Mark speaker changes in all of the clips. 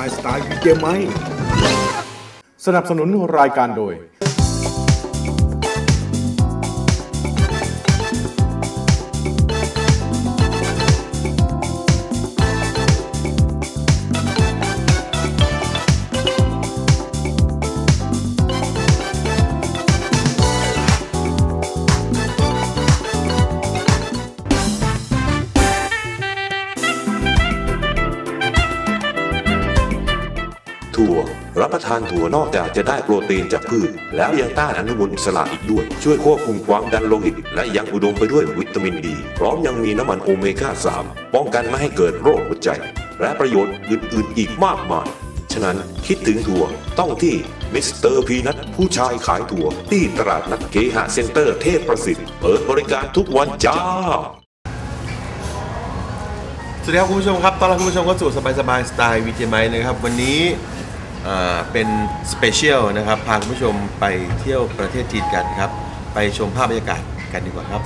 Speaker 1: ายสไตล์วีเจไหม
Speaker 2: สนับสนุนรายการโดย
Speaker 3: ถั่วนอกจากจะได้โปรตีนจากพืช แล้วยังต้านอนุมูลอิสระอีกด้วย ช่วยควบคุมความดันโลหิต และยังอุดมไปด้วยวิตามินดีพร้อมยังมีน้ำมันโอเมก้า 3 ป้องกันไม่ให้เกิดโรคหัวใจ และประโยชน์อื่นๆ อีกมากมาย ฉะนั้นคิดถึงถั่วต้องที่มิสเตอร์พีนัทผู้ชายขายถั่ว ที่ตลาดนัดเคหะเซ็นเตอร์เทพประสิทธิ์เปิดบริการทุกวันจ้า
Speaker 4: สวัสดีครับคุณผู้ชมครับ ตอนรับคุณผู้ชมเข้าสู่สบายสบายสไตล์วีเจไมนะครับ วันนี้ เป็นสเปเชียลนะครับ พาคุณผู้ชมไปเที่ยวประเทศจีนกันครับ ไปชมภาพบรรยากาศกันดีกว่าครับ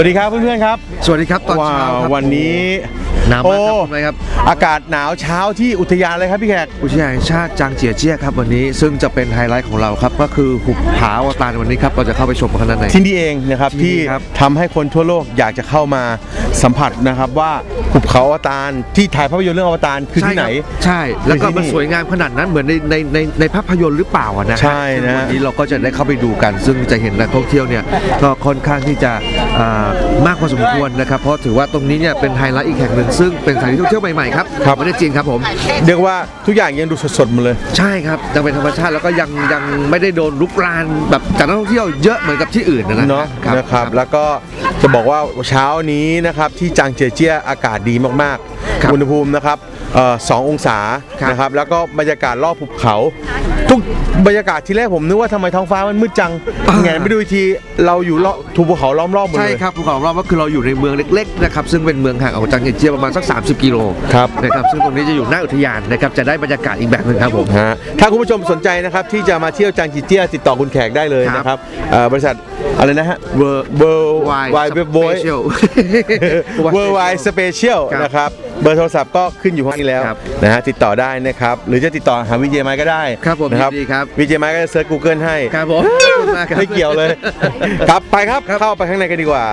Speaker 2: สวัสดีครับเพื่อนๆครับ
Speaker 5: สวัสดีครับตอน
Speaker 2: ว้า
Speaker 5: เช้าวครับ
Speaker 2: วันนี้
Speaker 5: หนาวมากครับ
Speaker 2: โอ้
Speaker 5: คุณไม้ครับ
Speaker 2: อากาศหนาวเช้าที่อุทยานเลยครับพี่แขก
Speaker 5: อุทยานแห่งชาติจางเจียเจี้ยครับวันนี้ซึ่งจะเป็นไฮไลท์ของเราครับก็คือหุบผาอวตารวันนี้ครับเราจะเข้าไปชมกันข้างใน
Speaker 2: ที่นี่เองนะครับ
Speaker 5: ที่
Speaker 2: ที่
Speaker 5: นี่ครับ
Speaker 2: ทำให้คนทั่วโลกอยากจะเข้ามาสัมผัสนะครับว่าหุบเขาอวตารที่ถ่ายภาพยนตร์เรื่องอวตารคือที่ไหน
Speaker 5: ใช่ครับใช่แล้วก็
Speaker 2: คือที่
Speaker 5: มัน
Speaker 2: นี่
Speaker 5: สวยงามขนาดนั้นเหมือนในในในในภาพยนตร์หรือเปล่าอะนะฮ
Speaker 2: ใช่นะ
Speaker 5: ซึ่งวันนี้เราก็จะได้เข้าไปดูกัน ซึ่งจะเห็นนักท่องเที่ยวเนี่ยก็ค่อนข้างที่จะอ่ามากพอสมควรนะครับเพราะถือว่าตรงนี้เนี่ยเป็นไฮไลท์อีกแห่งหนึ่งซึ่งเป็นสถานที่ท่องเที่ยวใหม่ๆครับ
Speaker 2: ครับ
Speaker 5: ประเทศจีนครับผม
Speaker 2: เรียกว่าทุกอย่างยังดูสดๆหมดเลย
Speaker 5: ใช่ครับยังเป็นธรรมชาติแล้วก็ยังยังไม่ได้โดนลุกรานแบบจากนักท่องเที่ยวเยอะเหมือนกับที่อื่นนะนะ
Speaker 2: เนาะนะครับแล้วก็จะบอกว่าเช้านี้นะครับที่จางเจียเจี้ยอากาศดีมาก
Speaker 5: ครับ
Speaker 2: ๆอุณหภูมินะครับเอ่อสององศา
Speaker 5: ครับ
Speaker 2: นะครับแล้วก็บรรยากาศรอบภูเขา ทุกบรรยากาศที่แรกผมนึกว่าทำไมท้องฟ้ามันมืดจังไงไปดูอีกทีเราอยู่รอบถูกภูเขาล้อมรอบหมด
Speaker 5: ใช่
Speaker 2: เลย
Speaker 5: ครับภูเขารอบก็คือเราอยู่ในเมืองเล็กๆนะครับซึ่งเป็นเมืองห่างออกจากเอเชียประมาณสัก 30 กิโล
Speaker 2: ครับ
Speaker 5: นะครับซึ่งตรงนี้จะอยู่หน้าอุทยานนะครับจะได้บรรยากาศอีกแบบหนึ่งครับผม
Speaker 2: ฮะถ้าคุณผู้ชมสนใจนะครับที่จะมาเที่ยวจางจีเจี้ยติดต่อคุณแขกได้เลย
Speaker 5: ครับ
Speaker 2: นะครับเอ่อบริษัทอะไรนะฮะ
Speaker 5: World
Speaker 2: เบอร์วายเว็บโบย
Speaker 5: Special
Speaker 2: เวอร์ไวสเปเชียล
Speaker 5: ครับ
Speaker 2: นะครับเบอร์โทรศัพท์ก็ขึ้นอยู่ข้างนี้แล้ว
Speaker 5: ครับ
Speaker 2: นะฮะติดต่อได้นะครับ หรือจะติดต่อหาวีเจไมก็ได้
Speaker 5: ครับผม
Speaker 2: นะ
Speaker 5: ยินดีครับ
Speaker 2: วีเจไมก็จะเซิร์ช Google ให้
Speaker 5: ครับผมขอบคุณมากครับ
Speaker 2: ไม่เกี่ยวเลย ครับไปครับเข้าไปข้างในกันดีกว่า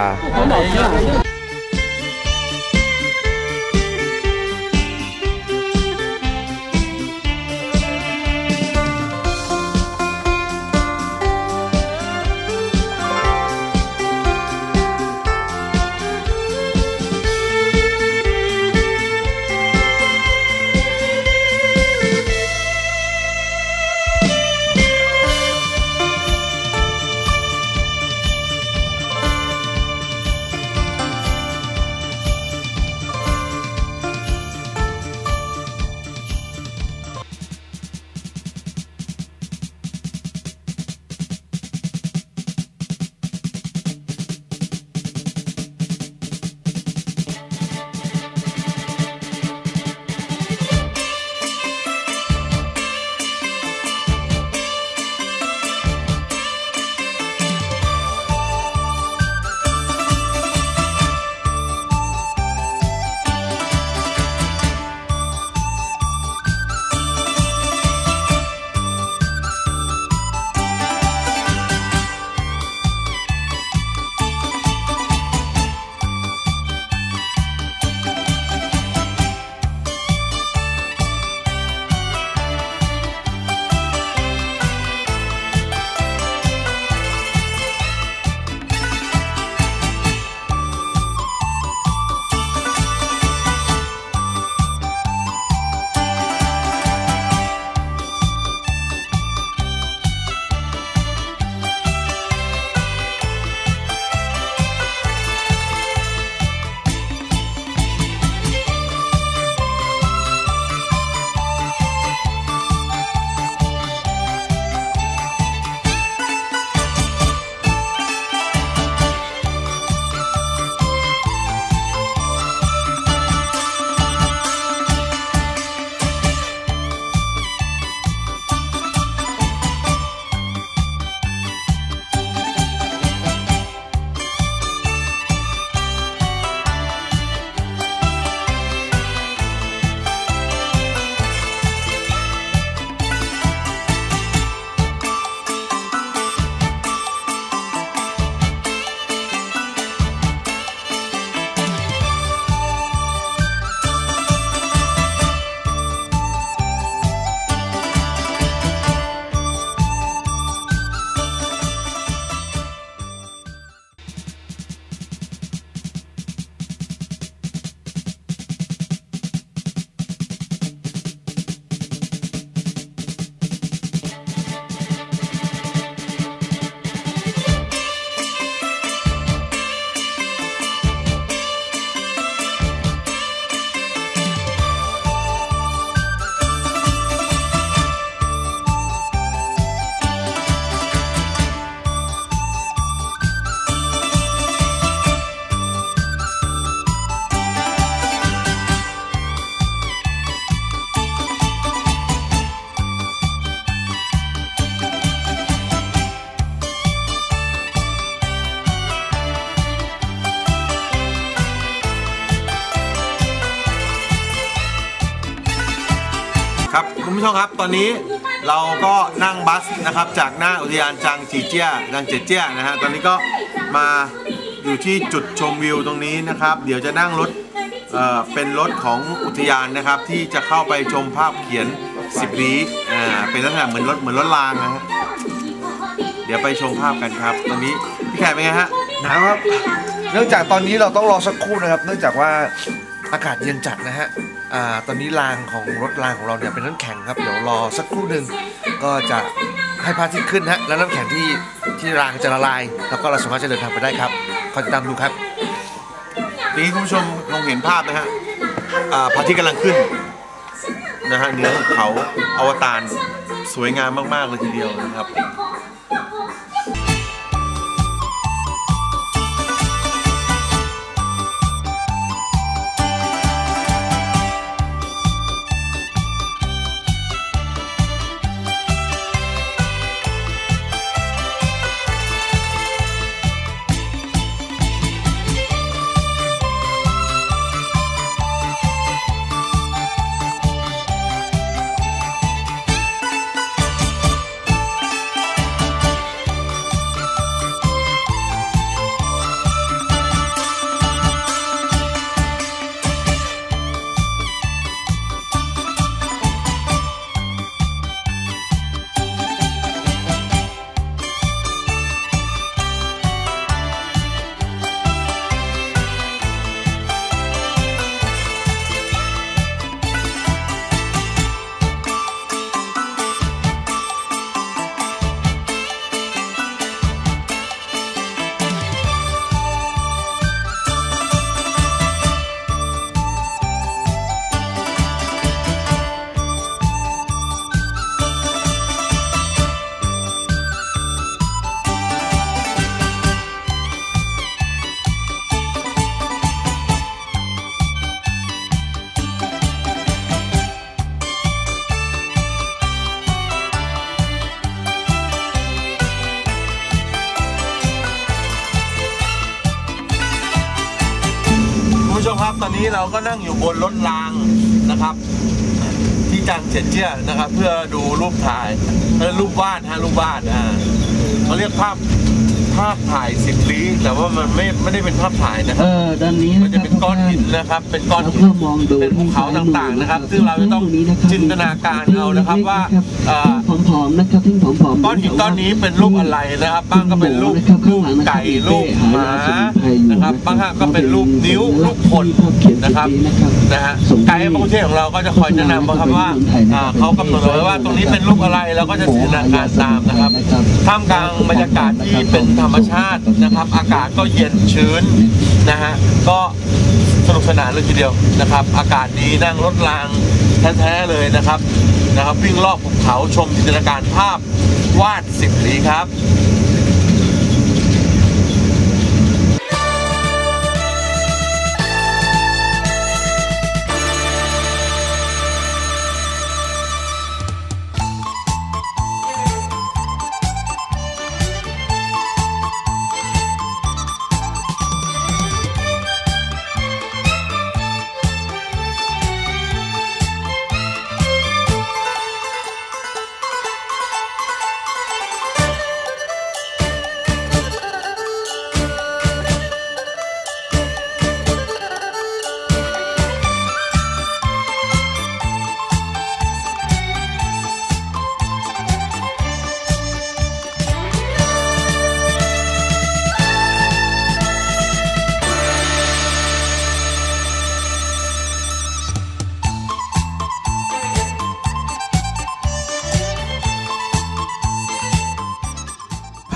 Speaker 2: ผู้ชมครับ ตอนนี้เราก็นั่งบัสนะครับ จากหน้าอุทยานจางจีเจียจางเจเจียนะฮะตอนนี้ก็มาอยู่ที่จุดชมวิวตรงนี้นะครับ เดี๋ยวจะนั่งรถเอ่อเป็นรถของอุทยานนะครับ ที่จะเข้าไปชมภาพเขียนสิบลีอ่าเป็นลักษณะเหมือนรถเหมือนรถรางนะฮะเดี๋ยวไปชมภาพกันครับ ตอนนี้พี่แขกเป็นไงฮะ
Speaker 5: หนาวครับ เนื่องจากตอนนี้เราต้องรอสักครู่นะครับ เนื่องจากว่า อากาศเย็นจัดนะฮะอ่าตอนนี้รางของรถรางของเราเนี่ยเป็นน้ำแข็งครับ เดี๋ยวรอสักครู่หนึ่งก็จะให้พระอาทิตย์ขึ้นฮะแล้วน้ำแข็งที่ที่รางจะละลาย แล้วก็เราสามารถจะเดินทางไปได้ครับคอยติดตามดูครับ
Speaker 2: ทีนี้คุณผู้ชมคงเห็นภาพนะฮะอ่าพระอาทิตย์กำลังขึ้นนะฮะเหนือเขาอวตารสวยงามมาก ๆ เลยทีเดียวนะครับ นนี้เราก็นั่งอยู่บนรถรางนะครับ ที่จางเจียเจี้ยนะครับ เพื่อดูรูปถ่ายเออรูปวาดฮะรูปวาดอ่าเขาเรียกภาพภาพถ่ายสิบลี้แต่ว่ามันไม่ไม่ได้เป็นภาพถ่ายนะค
Speaker 1: เอ
Speaker 2: รับ
Speaker 1: อด้านนี้
Speaker 2: มันจะเป็นก้อนหินนะครับ เป็นก้อนหิน
Speaker 1: แล้วก็มองดู
Speaker 2: เป็นภูเขาต่างๆนะครับ ซึ่งเราจะต้องจินตนาการเอานะครับว่าเอ่อ
Speaker 1: ผอมๆนะครับทิ้งผอมๆ
Speaker 2: ก้อนหินก้อนนี้เป็นรูปอะไรนะครับ บ้างก็เป็นรูปรูปไก่รูปหมานะครับบางฮะก็เป็นรูปนิ้วรูปคนนะครับนะฮะไกด์ประเทศของเราก็จะคอยแนะนำนะครับว่าอ่าเขากำหนดไว้ว่าตรงนี้เป็นรูปอะไรเราก็จะจินตนาการตามนะครับท่ามกลางบรรยากาศที่เป็นธรรมชาตินะครับ อากาศก็เย็นชื้นนะฮะก็สนุกสนานเลยทีเดียวนะครับ อากาศดีนั่งรถรางแท้ๆเลยนะครับ นะครับ วิ่งรอบภูเขาชมจินตนาการภาพวาดสิบหลีครับ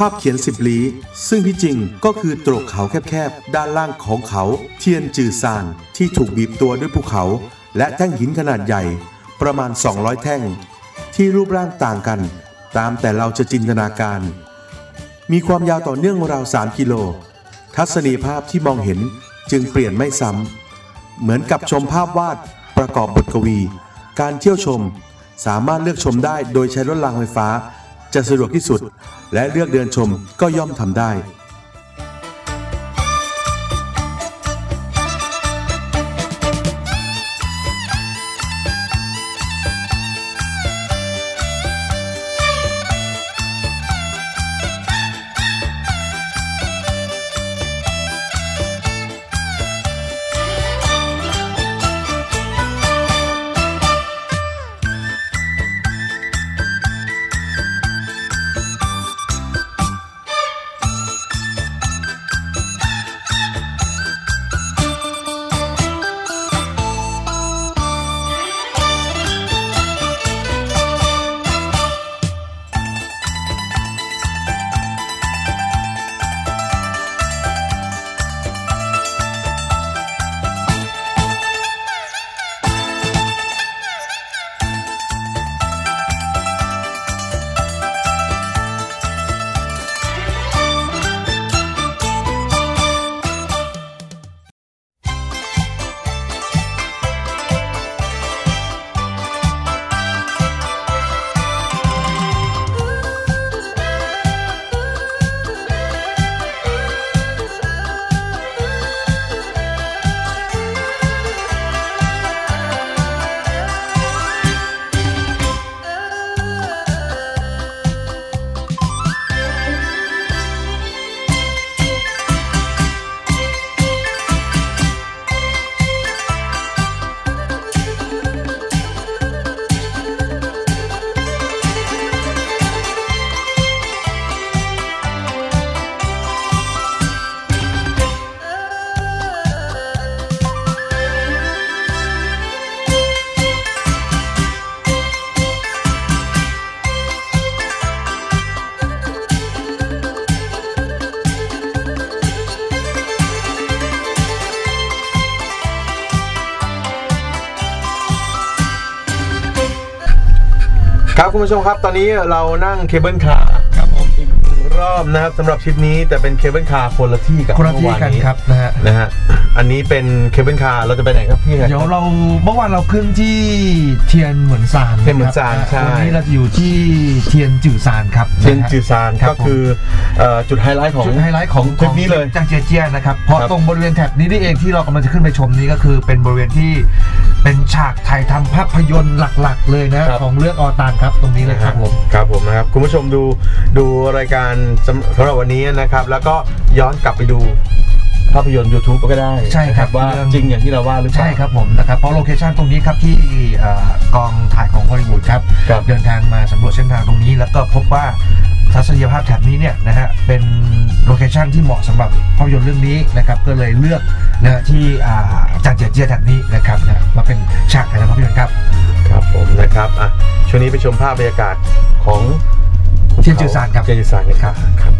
Speaker 2: า
Speaker 4: พเขียนสิบลี้ ซึ่งที่จริงก็คือตรกเขาแคบๆ ด้านล่างของเขาเทียนจือซานที่ถูกบีบตัวด้วยภูเขา และแท่งหินขนาดใหญ่ ประมาณ 200 แท่ง ที่รูปร่างต่างกัน ตามแต่เราจะจินตนาการ มีความยาวต่อเนื่องราว 3 กิโล ทัศนียภาพที่มองเห็นจึงเปลี่ยนไม่ซ้ำเหมือนกับชมภาพวาดประกอบบทกวี การเที่ยวชม สามารถเลือกชมได้โดยใช้รถรางไฟฟ้า จะสะดวกที่สุด และเลือกเดินชมก็ย่อมทำได้「 ครับคุณผู้ชมครับตอนนี้เรานั่งเคเบิลคาร์
Speaker 5: ร
Speaker 4: อบนะครับสำหรับทริปนี้แต่เป็นเคเบิลคาร์คนละที่กับ
Speaker 5: คนละที่
Speaker 4: เมื่อวา
Speaker 5: กัน
Speaker 4: นี้
Speaker 5: ครับนะฮะ
Speaker 4: นะฮะอันนี้เป็นเคเบิลคาร์เราจะไปไหนครับพี่
Speaker 5: เดี๋ยวเราเมื่อวานเราขึ้นที่เทียนเหมือนซาน
Speaker 4: เทียนเหมือนซาน
Speaker 5: ครับ
Speaker 4: ใช่
Speaker 5: วันนี้เราจะอยู่ที่เทียนจื่อซานครับ
Speaker 4: เชียนจือซาน
Speaker 5: ครับ
Speaker 4: ก็คือเอ่อจุดไฮไลท์ของ
Speaker 5: จุดไฮไลท์ของ
Speaker 4: ทริปนี้เลย
Speaker 5: จางเจียเจียนะครับเพราะ
Speaker 4: ครับ
Speaker 5: ตรงบริเวณแถบนี้นี่เองที่เรากำลังจะขึ้นไปชมนี้ก็คือเป็นบริเวณที่เป็นฉากถ่ายทำภาพยนตร์หลักๆ เลยนะครับของเรื่องออตานครับตรงนี้เลยครับผม
Speaker 4: ครับผมนะครับคุณผู้ชมดูดูรายการสำสำหรับวันนี้นะครับ แล้วก็ย้อนกลับไปดูภาพยนตร์ YouTube ก็ได้
Speaker 5: ใช่ครับ
Speaker 4: นะว่า
Speaker 5: เรื่อง
Speaker 4: จริงอย่างที่เราว่าหรือเปล่า
Speaker 5: ใช่ครับผมนะครับเพราะโลเคชันตรงนี้ครับที่เอ่อกองถ่ายของฮอลลีวูดครับ
Speaker 4: ครับ
Speaker 5: เดินทางมาสำรวจเส้นทางตรงนี้ แล้วก็พบว่าทัศนียภาพแถบนี้เนี่ยนะฮะเป็นโลเคชันที่เหมาะสำหรับภาพยนตร์เรื่องนี้นะครับก็เลยเลือกนะฮะที่อ่าจางเจียเจียแถบนี้นะครับนะมาเป็นฉากถ่ายทำภาพยนตร์ครับ
Speaker 4: ครับผมนะครับอะช่วงนี้ไปชมภาพบรรยากาศของ
Speaker 5: เทียนจือซานครับ
Speaker 4: เทียนจือซานนครับครับ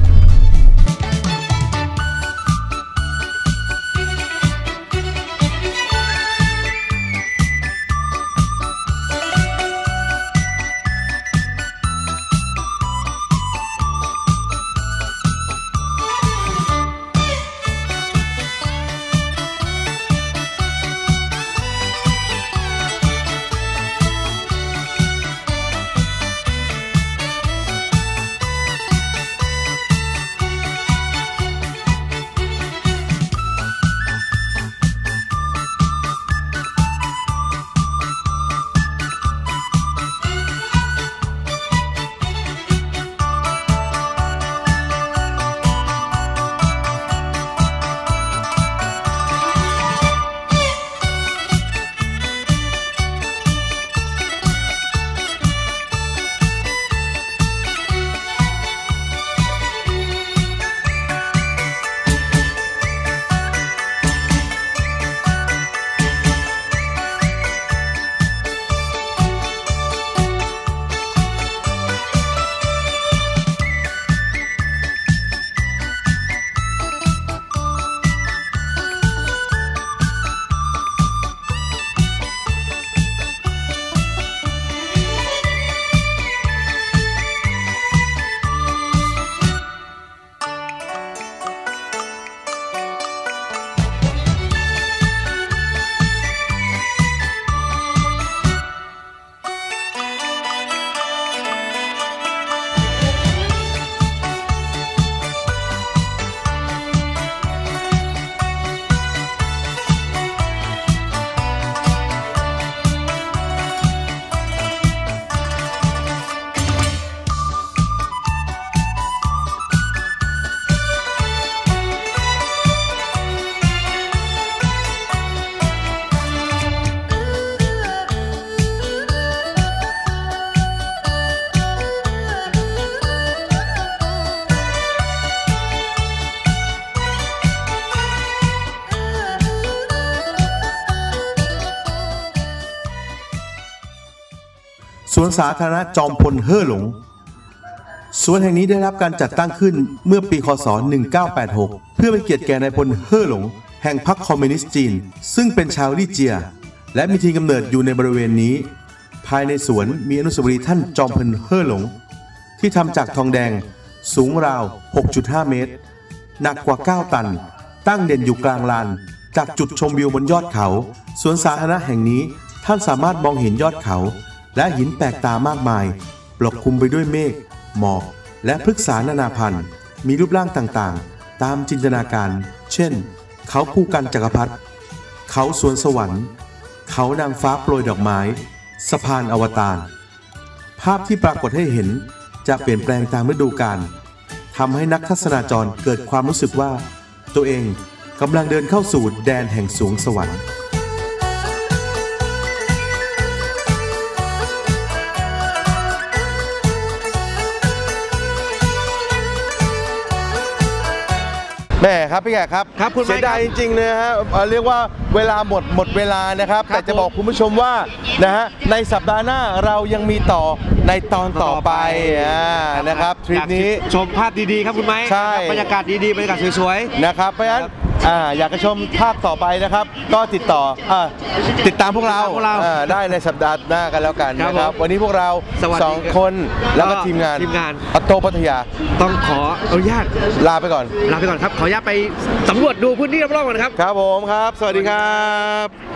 Speaker 4: าธารณะจอมพลเฮ่อหลง สวนแห่งนี้ได้รับการจัดตั้งขึ้นเมื่อปีคศ 1986 เพื่อเป็นเกียรติแก่นายพลเฮ่อหลง แห่งพรรคคอมมิวนิสต์จีน ซึ่งเป็นชาวลี่เจีย และมีที่กำเนิดอยู่ในบริเวณนี้ ภายในสวนมีอนุสาวรีย์ท่านจอมพลเฮ่อหลง ที่ทำจากทองแดง สูงราว 6.5 เมตร หนักกว่า 9 ตัน ตั้งเด่นอยู่กลางลาน จากจุดชมวิวบนยอดเขา สวนสาธารณะแห่งนี้ท่านสามารถมองเห็นยอดเขา และหินแปลกตามากมาย ปกคลุมไปด้วยเมฆหมอก และพฤกษานานาพันธุ์ มีรูปร่างต่างๆ ตามจินตนาการ เช่น เขาภูกันจักรพรรดิเขาสวนสวรรค์ เขานางฟ้าโปรยดอกไม้สะพานอวตาร ภาพที่ปรากฏให้เห็นจะเปลี่ยนแปลงตามฤดูกาลทำให้นักทัศนาจรเกิดความรู้สึกว่า ตัวเองกำลังเดินเข้าสู่แดนแห่งสวงสวรรค์ แม่ครับพี่แขกครับ
Speaker 2: ครับคุณไม้
Speaker 4: เสียดายจริงๆเลยฮะเอ่อเรียกว่าเวลาหมดหมดเวลานะครับ
Speaker 2: ครับ
Speaker 4: แต่จะบอกคุณผู้ชมว่านะฮะในสัปดาห์หน้าเรายังมีต่อในตอนต่อไปอ่านะครับทริปนี้
Speaker 2: อยากชมภาพดีๆครับคุณไม้
Speaker 4: ใช่
Speaker 2: บรรยากาศดีๆบรรยากาศสวย
Speaker 4: นะครับเพราะฉะนั้น อ่าอยากจะชมภาคต่อไปนะครับ ก็ติดต่ออ่าติดตามพวกเรา
Speaker 5: ติดตามพวกเรา
Speaker 4: อ่าได้ในสัปดาห์หน้ากันแล้วกัน
Speaker 5: ครับ
Speaker 4: นะครับ
Speaker 5: ผม
Speaker 4: วันนี้พวกเรา
Speaker 5: สวัสดี
Speaker 4: สอง
Speaker 5: ครับ
Speaker 4: คนแล้วก็
Speaker 5: ก็
Speaker 4: ทีมงาน
Speaker 5: ทีมงาน
Speaker 4: ออโต้พัทยา
Speaker 5: ต้องขออนุญาต
Speaker 4: ลาไปก่อน
Speaker 5: ลาไปก่อนครับ ขออนุญาตไปสำรวจดูพื้นที่รอบๆก่อนครับ
Speaker 4: ครับผมครับ สวัสดีครับ